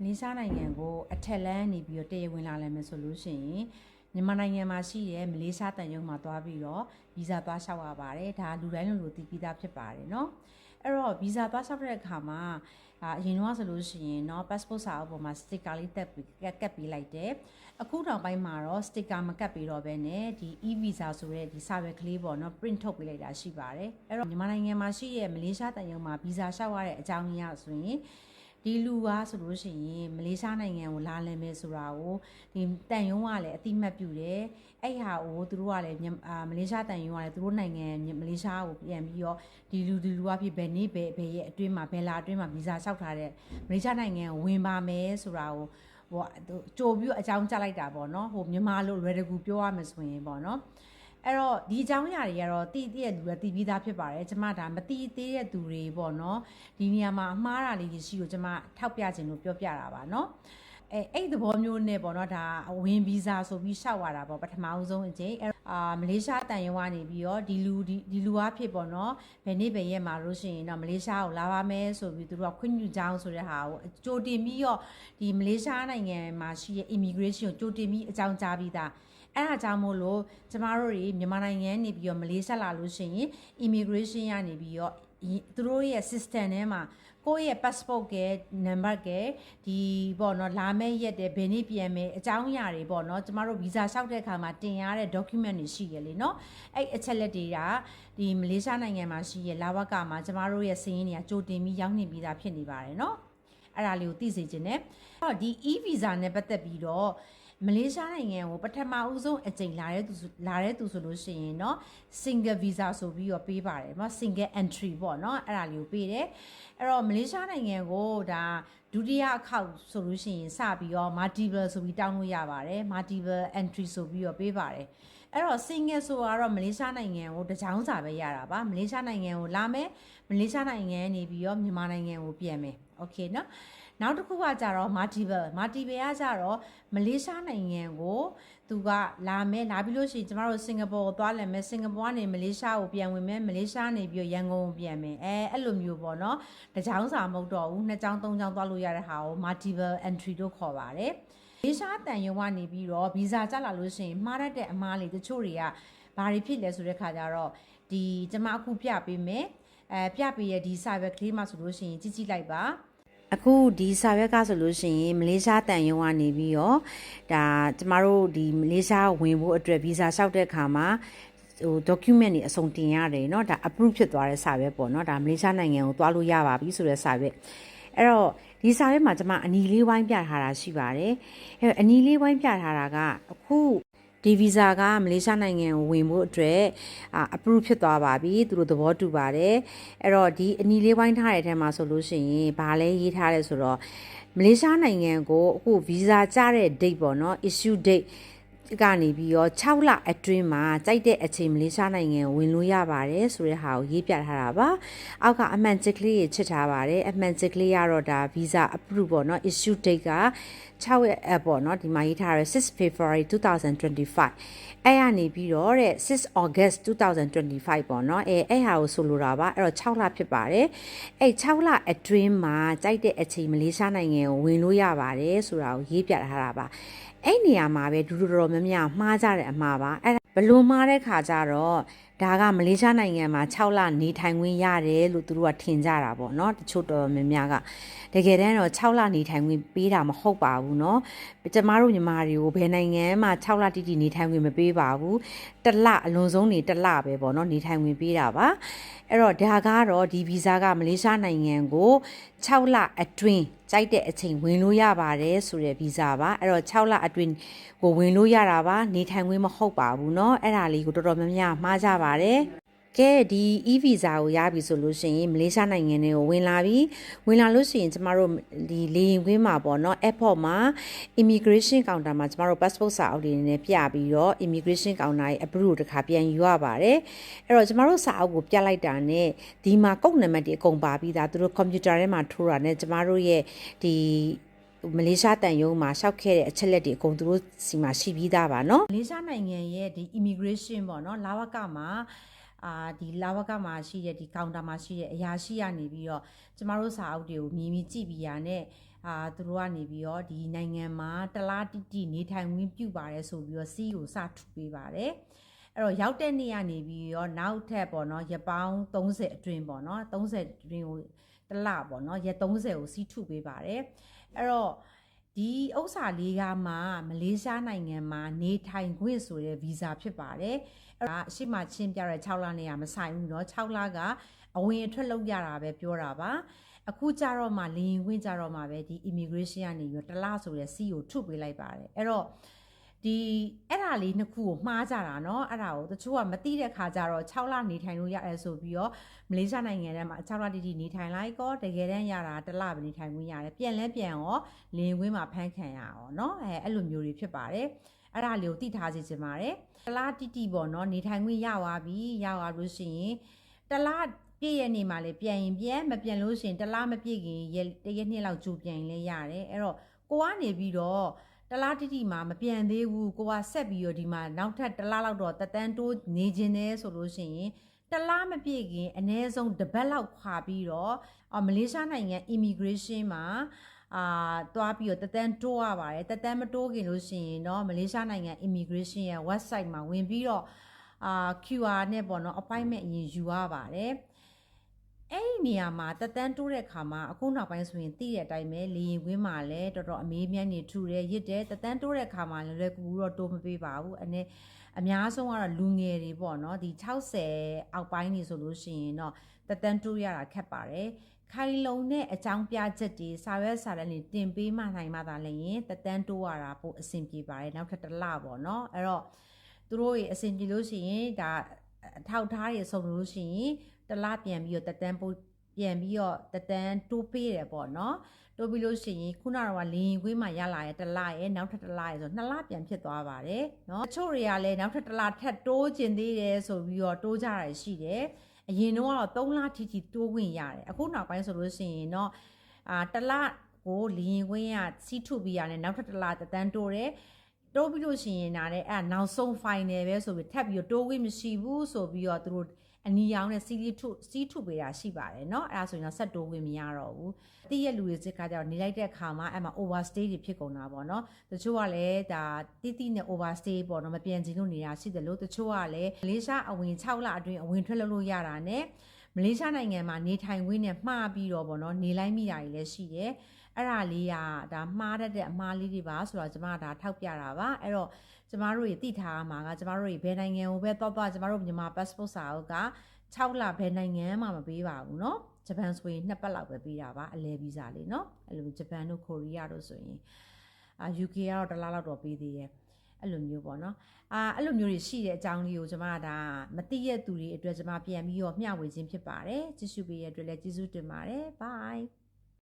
မလေးရှားနိုင်ငံကိုအထက်လန်းနေပြီးတော့တရဝင်လာလဲမယ်ဆိုလို့ရှိရင်မြန်မာနိုင်ငံမှာရှိတဲ့မလေးရှားတန်ယုံမှာသွားပြီးတော့ဗီဇာသွားလျှောက်ရပါတယ်ဒါလူတိုင်းလိုလိုသိပြီးသားဖြစ်ပါတယ်เนาะအဲ့တော့ဗီဇာသွားလျှောက်တဲ့အခါမှာအာအရင်တော့ဆိုလို့ရှိရင်เนาะ passport စာအုပ်ပေါ်မှာ sticker လေးတက်ပြီးကတ်ကတ်ပေးလိုက်တယ်အခုတောင်ပိုင်းမှာတော့ sticker မကတ်ပေးတော့ဘဲနဲ့ဒီ e-visa ဆိုတဲ့ဒီစာရွက်ကလေးပေါ့เนาะ print ထုတ်ပေးလိုက်တာရှိပါတယ်အဲ့တော့မြန်မာနိုင်ငံမှာရှိတဲ့မလေးရှားတန်ယုံမှာဗီဇာလျှောက်ရတဲ့အကြောင်းရင်းဆိုရင် ဒီလူကဆိုလို့ရှိရင်မလေးရှားနိုင်ငံကိုလာလည်မယ်ဆိုတာကိုဒီတန်ယုံကလည်းအတိမတ်ပြုတယ်အဲ့ဟာကိုသူတို့ကလည်းမြန်မာအာမလေးရှားတန်ယုံကလည်းသူတို့နိုင်ငံမလေးရှားကိုပြန်ပြီးတော့ဒီလူဒီလူကဖြစ်ဘယ်နေ့ဘယ်ဘယ်ရဲ့အတွင်းမှာဘယ်လာအတွင်းမှာဗီဇာလျှောက်ထားတဲ့မလေးရှားနိုင်ငံကိုဝင်ပါမယ်ဆိုတာကိုဟိုကြိုပြီးတော့အကြောင်းကြားလိုက်တာပေါ့နော်ဟိုမြန်မာလိုလွယ်တကူပြောရမယ်ဆိုရင်ပေါ့နော် အဲ့တော့ဒီအကြောင်းအရာတွေကတော့တိတိရဲ့လူကတိပြီးသားဖြစ်ပါတယ်ကျမဒါမတိသေးတဲ့သူတွေပေါ့နော်ဒီနေရာမှာအမှားတာလေးတွေရှိကိုကျမထောက်ပြခြင်းလို့ပြောပြတာပါနော်အဲအဲ့သဘောမျိုးနဲ့ပေါ့နော်ဒါဝင်ဗီဇာဆိုပြီးရှောက်ရတာပေါ့ပထမဦးဆုံးအကြိမ် အာမလေးရှားတန်ရုံကနေပြီးတော့ဒီလူဒီဒီလူအဖြစ်ပေါ့နော်ဘယ်နေ့ဘယ်ရက်မှာလို့ရှိရင်တော့မလေးရှားကိုလာပါမယ်ဆိုပြီးသူတို့ကခွင့်ပြုကြောင်းဆိုတဲ့ဟာကိုကြိုတင်ပြီးတော့ဒီမလေးရှားနိုင်ငံမှာရှိတဲ့ immigration ကိုကြိုတင်ပြီးအကြောင်းကြားပြီးသားအဲ့ဒါကြောင့်မို့လို့ကျမတို့တွေမြန်မာနိုင်ငံနေပြီးတော့မလေးရှားလာလို့ရှိရင် immigration ရနေပြီးတော့သူတို့ရဲ့ system ထဲမှာ ကိုယ့်ရဲ့ passport က number ကဒီပေါ့နော်လာမယ့်ရက်တဲ့ဘယ်နေ့ပြန်မယ်အကြောင်းအရာတွေပေါ့နော်ကျမတို့ visa လျှောက်တဲ့အခါမှာတင်ရတဲ့ document တွေရှိရလေနော်အဲ့အချက်လက်တွေကဒီမလေးရှားနိုင်ငံမှာရှိရလာဝကမှာကျမတို့ရဲ့စီးရင်တွေကကြိုတင်ပြီးရောက်နေပြီးသားဖြစ်နေပါတယ်နော်အဲ့ဒါလေးကိုသိစေချင်တယ်အဲ့တော့ဒီ e visa နဲ့ပတ်သက်ပြီးတော့ မလေးရှားနိုင်ငံကိုပထမဦးဆုံးအကြိမ်လာတဲ့သူလာတဲ့သူဆိုလို့ရှိရင်เนาะ single visa ဆိုပြီးတော့ပေးပါတယ်เนาะ single entry ပေါ့เนาะအဲ့ဒါလေးကိုပေးတယ်အဲ့တော့မလေးရှားနိုင်ငံကိုဒါဒုတိယအခေါက်ဆိုလို့ရှိရင်စပြီးတော့ multiple ဆိုပြီးတောင်းလို့ရပါတယ် multiple entry ဆိုပြီးတော့ပေးပါတယ်အဲ့တော့ single ဆိုတော့မလေးရှားနိုင်ငံကိုတကြောင်စာပဲရတာပါမလေးရှားနိုင်ငံကိုလာမယ်မလေးရှားနိုင်ငံနေပြီးတော့မြန်မာနိုင်ငံကိုပြန်မယ်โอเคเนาะ နောက်တစ်ခုကကြတော့ multiple multiple ကကြတော့မလေးရှားနိုင်ငံကိုသူကလာမယ်လာပြီးလို့ရှိရင်ကျမတို့စင်ကာပူကိုသွားလည်မယ်စင်ကာပူကနေမလေးရှားကိုပြန်ဝင်မယ်မလေးရှားနေပြီးတော့ရန်ကုန်ကိုပြန်မယ်အဲအဲ့လိုမျိုးပေါ့နော်တကြောင်စာမဟုတ်တော့ဘူးနှစ်ကြောင်သုံးကြောင်သွားလို့ရတဲ့ဟာကို multiple entry လို့ခေါ်ပါတယ်မလေးရှားတန်ယုံကနေပြီးတော့ဗီဇာကျလာလို့ရှိရင်မှားတတ်တဲ့အမားလေးတချို့တွေကဘာတွေဖြစ်လဲဆိုတဲ့ခါကျတော့ဒီကျမအခုပြပေးမယ်အဲပြပေးရဲ့ဒီစာရွက်ကလေးမှဆိုလို့ရှိရင်ကြည့်ကြည့်လိုက်ပါ အခုဒီစာရွက်ကဆိုလို့ရှိရင်မလေးရှားတန်ယုံကနေပြီးတော့ဒါကျမတို့ဒီမလေးရှားဝင်ဖို့အတွက်ဗီဇာလျှောက်တဲ့အခါမှာဟို document တွေအစုံတင်ရတယ်เนาะဒါ approve ဖြစ်သွားတဲ့စာရွက်ပေါ့เนาะဒါမလေးရှားနိုင်ငံကိုသွားလို့ရပါပြီဆိုတဲ့စာရွက်အဲ့တော့ဒီစာရွက်မှာကျမအနီလေးဝိုင်းပြထားတာရှိပါတယ်အဲ့အနီလေးဝိုင်းပြထားတာကအခု ဒီဗီဇာကမလေးရှားနိုင်ငံကိုဝင်ဖို့အတွက်အာ approve ဖြစ်သွားပါပြီသူတို့သဘောတူပါတယ်အဲ့တော့ဒီအနီလေးဝိုင်းထားတဲ့အထက်မှာဆိုလို့ရှိရင်ဘာလဲရေးထားလဲဆိုတော့မလေးရှားနိုင်ငံကိုအခုဗီဇာကျတဲ့ date ပေါ့နော် issue date ကနေပြီးတော့6လအတွင်းမှာကြိုက်တဲ့အချိန်မလေးရှားနိုင်ငံဝင်လို့ရပါတယ်ဆိုတဲ့ဟာကိုရေးပြထားတာပါအောက်ကအမှန်ချစ်ကလေးချစ်ထားပါတယ်အမှန်ချစ်ကလေးကတော့ဒါ visa approve ပေါ့နော် issue date က6ရက်အပေါ့နော်ဒီမှာရေးထားရ6 February 2025အဲ့ရနေပြီးတော့တဲ့6 August 2025ပေါ့နော်အဲအဲ့ဟာကိုဆိုလိုတာပါအဲ့တော့6လဖြစ်ပါတယ်အဲ့6လအတွင်းမှာကြိုက်တဲ့အချိန်မလေးရှားနိုင်ငံကိုဝင်လို့ရပါတယ်ဆိုတာကိုရေးပြထားတာပါ အဲ့နေရာမှာပဲဒူဒူတော်များများမှားကြတဲ့အမှားပါအဲ့ဒါဘလို့မှားတဲ့ခါကျတော့ ဒါကမလေးရှားနိုင်ငံမှာ6လနေထိုင်ခွင့်ရတယ်လို့သူတို့ကထင်ကြတာပေါ့နော်တချို့တော်များများကတကယ်တမ်းတော့6လနေထိုင်ခွင့်ပေးတာမဟုတ်ပါဘူးเนาะကျမတို့ညီမတွေကိုဘယ်နိုင်ငံမှာ6လတိတိနေထိုင်ခွင့်မပေးပါဘူးတစ်လအလွန်ဆုံးနေတစ်လပဲပေါ့เนาะနေထိုင်ခွင့်ပေးတာပါအဲ့တော့ဒါကတော့ဒီဗီဇာကမလေးရှားနိုင်ငံကို6လအတွင်းကြိုက်တဲ့အချိန်ဝင်လို့ရပါတယ်ဆိုတဲ့ဗီဇာပါအဲ့တော့6လအတွင်းကိုဝင်လို့ရတာပါနေထိုင်ခွင့်မဟုတ်ပါဘူးเนาะအဲ့ဒါလေးကိုတော်တော်များများမှားကြပါ ါတယ်ကဲဒီ e visa ကိုရပြီဆိုလို့ရှိရင်မလေးရှားနိုင်ငံတွေကိုဝင်လာပြီဝင်လာလို့ရှိရင်ကျမတို့ဒီလေရင်ခွင်းမှာပေါ့နော် airport မှာ immigration counter မှာကျမတို့ passport စာအုပ်တွေနဲ့ပြပြီးတော့ immigration counter ရဲ့ approve တခါပြန်ယူရပါတယ်အဲ့တော့ကျမတို့စာအုပ်ကိုပြလိုက်တာနဲ့ဒီမှာကုတ်နံပါတ်တွေအကုန်ပါပြီးသားသူတို့ computer ထဲမှာထိုးတာနဲ့ကျမတို့ရဲ့ဒီ မလေးရှားတန်ယုံမှာရှောက်ခဲ့တဲ့အချက်လက်တွေအကုန်သူတို့စီမှာရှိပြီးသားပါနော်မလေးရှားနိုင်ငံရဲ့ဒီ immigration ပေါ့နော်လာဝကမှာအာဒီလာဝကမှာရှိတဲ့ဒီကောင်တာမှာရှိတဲ့အရာရှိကနေပြီးတော့ကျမတို့စာအုပ်တွေကိုမြင်မြင်ကြည့်ပြီးရတဲ့အာသူတို့ကနေပြီးတော့ဒီနိုင်ငံမှာတလားတိတိနေထိုင်ဝင်ပြုပါတယ်ဆိုပြီးတော့စီးကိုစထူပေးပါတယ်အဲ့တော့ရောက်တဲ့နေ့ကနေပြီးတော့နောက်ထပ်ပေါ့နော်ရပောင်း30အတွင်းပေါ့နော်30အတွင်းကိုတလပေါ့နော်ရက်30ကိုစီးထုပေးပါတယ် အဲ့တော့ဒီဥစ္စာလေးကမှမလေးရှားနိုင်ငံမှာနေထိုင်ခွင့်ဆိုတဲ့ဗီဇာဖြစ်ပါတယ်အဲ့ဒါအရှိမချင်းပြတဲ့6လနဲ့ကမဆိုင်ဘူးเนาะ6လကအဝင်အထွက်လုပ်ရတာပဲပြောတာပါအခုကြတော့မှလင်းဝင်ကြတော့မှပဲဒီ immigration ကနေပြီးတော့တလားဆိုတဲ့စီကိုထုတ်ပေးလိုက်ပါတယ်အဲ့တော့ ဒီအဲ့ဒါလေးနှစ်ခုကိုမှားကြတာเนาะအဲ့ဒါကိုတချို့ကမသိတဲ့ခါကျတော့6လနေထိုင်လို့ရတယ်ဆိုပြီးတော့မလေးရှားနိုင်ငံထဲမှာ6လတိတိနေထိုင်လိုက်ကောတကယ်တမ်းရတာတစ်လပဲနေထိုင်ခွင့်ရတယ်ပြန်လဲပြန်ရောလင်းဝင်မှာဖမ်းခံရအောင်เนาะအဲအဲ့လိုမျိုးတွေဖြစ်ပါတယ်အဲ့ဒါလေးကိုသိထားစေချင်ပါတယ်တလားတိတိပေါ့เนาะနေထိုင်ခွင့်ရသွားပြီရသွားလို့ရှိရင်တလားပြည့်ရဲ့နေမှာလေပြန်ရင်ပြန်မပြန်လို့ရှိရင်တလားမပြည့်ခင်ရက်တရက်နှစ်လောက်ကြိုပြန်ရင်လည်းရတယ်အဲ့တော့ကိုကနေပြီးတော့ တလားတိတိမှာမပြန်သေးဘူးကိုကဆက်ပြီးတော့ဒီမှာနောက်ထပ်တလားလောက်တော့တတန်းတိုးနေခြင်းနဲ့ဆိုလို့ရှိရင်တလားမပြည့်ခင်အ ਨੇ ဆုံးတပတ်လောက်ခွာပြီးတော့မလေးရှားနိုင်ငံ immigration မှာအာတွားပြီးတော့တတန်းတိုးရပါတယ်တတန်းမတိုးခင်လို့ရှိရင်တော့မလေးရှားနိုင်ငံ immigration ရဲ့ website မှာဝင်ပြီးတော့အာ QR နဲ့ပေါ့နော် appointment အရင်ယူရပါတယ်။ အဲ့ဒီနေရာမှာတက်တန်းတိုးတဲ့ခါမှာအခုနောက်ပိုင်းဆိုရင်သိတဲ့အတိုင်းပဲလေရင်ကွင်းမှာလည်းတော်တော်အမေးမြန်းနေထူတယ်ရစ်တယ်တက်တန်းတိုးတဲ့ခါမှာလည်းလွယ်ကူတော့တိုးမပေးပါဘူးအနေအများဆုံးကတော့လူငယ်တွေပေါ့နော်ဒီ60အောက်ပိုင်းနေဆိုလို့ရှိရင်တော့တက်တန်းတိုးရတာခက်ပါတယ်ခိုင်လုံတဲ့အကြောင်းပြချက်တွေစာရွက်စာတမ်းတွေတင်ပေးမှနိုင်မှသာလည်းရင်တက်တန်းတိုးရတာပိုအဆင်ပြေပါတယ်နောက်ထပ်တစ်လပေါ့နော်အဲ့တော့သူတို့ရေအဆင်ပြေလို့ရှိရင်ဒါအထောက်ထားတွေစုံလို့ရှိရင် တလားပြန်ပြီးတော့တက်တန်းပို့ပြန်ပြီးတော့တတန်းတိုးပေးတယ်ပေါ့နော်တိုးပြီးလို့ရှိရင်ခုနကတော့လင်းခွေးမှရလာရဲ့တလရဲ့နောက်ထပ်တလရဲ့ဆိုနှစ်လပြန်ဖြစ်သွားပါတယ်နော်တချို့တွေကလည်းနောက်ထပ်တလထပ်တိုးကျင်သေးတယ်ဆိုပြီးတော့တိုးကြတာရှိတယ်အရင်တော့ကတော့3လထိထိတိုးဝင်ရတယ်အခုနောက်ပိုင်းဆိုလို့ရှိရင်တော့အာတလကိုလင်းခွေးကစီးထုပြီးရတယ်နောက်ထပ်တလတတန်းတိုးတယ်တိုးပြီးလို့ရှိရင်ဒါလည်းအဲနောက်ဆုံး final ပဲဆိုပြီးထပ်ပြီးတိုးခွင့်မရှိဘူးဆိုပြီးတော့သူတို့ အနီရောင်နဲ့စီးလီထုစီးထုပေးတာရှိပါတယ်เนาะအဲ့ဒါဆိုရင်တော့ဆက်တိုးဝင်မရတော့ဘူးတည့်ရလူတွေစစ်ခါကျတော့နေလိုက်တဲ့အခါမှာအဲ့မှာ overstay တွေဖြစ်ကုန်တာပေါ့เนาะတချို့ကလည်းဒါတိတိနဲ့ overstay ပေါ့เนาะမပြန်ချင်လို့နေတာရှိတယ်လို့တချို့ကလည်းမလေးရှားအဝင်6လအတွင်းအဝင်ထွက်လုပ်လို့ရတာ ਨੇ မလေးရှားနိုင်ငံမှာနေထိုင်ခွင့်နဲ့မှားပြီးတော့ပေါ့เนาะနေလိုက်မိတာတွေလည်းရှိတယ်အဲ့ဒါလေးကဒါမှားတတ်တဲ့အမှားလေးတွေပါဆိုတော့ကျွန်မဒါထောက်ပြတာပါအဲ့တော့ကျမတို့တွေသိထားမှာကကျမတို့တွေဘယ်နိုင်ငံကိုပဲသွားသွားကျမတို့မြန်မာ passport စာအုပ်က6လဘယ်နိုင်ငံမှမပေးပါဘူးเนาะဂျပန်ဆိုရင်နှစ်ပတ်လောက်ပဲပေးတာပါအလဲဗီဇာလေးเนาะအဲ့လိုဂျပန်တို့ကိုရီးယားတို့ဆိုရင်အာ UK ကတော့တစ်လားလောက်တော့ပေးသေးတယ် အဲ့လိုမျိုးပေါ့နော်အာအဲ့လိုမျိုးတွေရှိတဲ့အကြောင်းလေးကိုကျွန်မဒါမသိရတဲ့သူတွေအတွက်ကျွန်မပြန်ပြီးတော့မျှဝေခြင်းဖြစ်ပါတယ်ကြည့်ရှုပေးရတဲ့အတွက်လည်းကျေးဇူးတင်ပါတယ် bye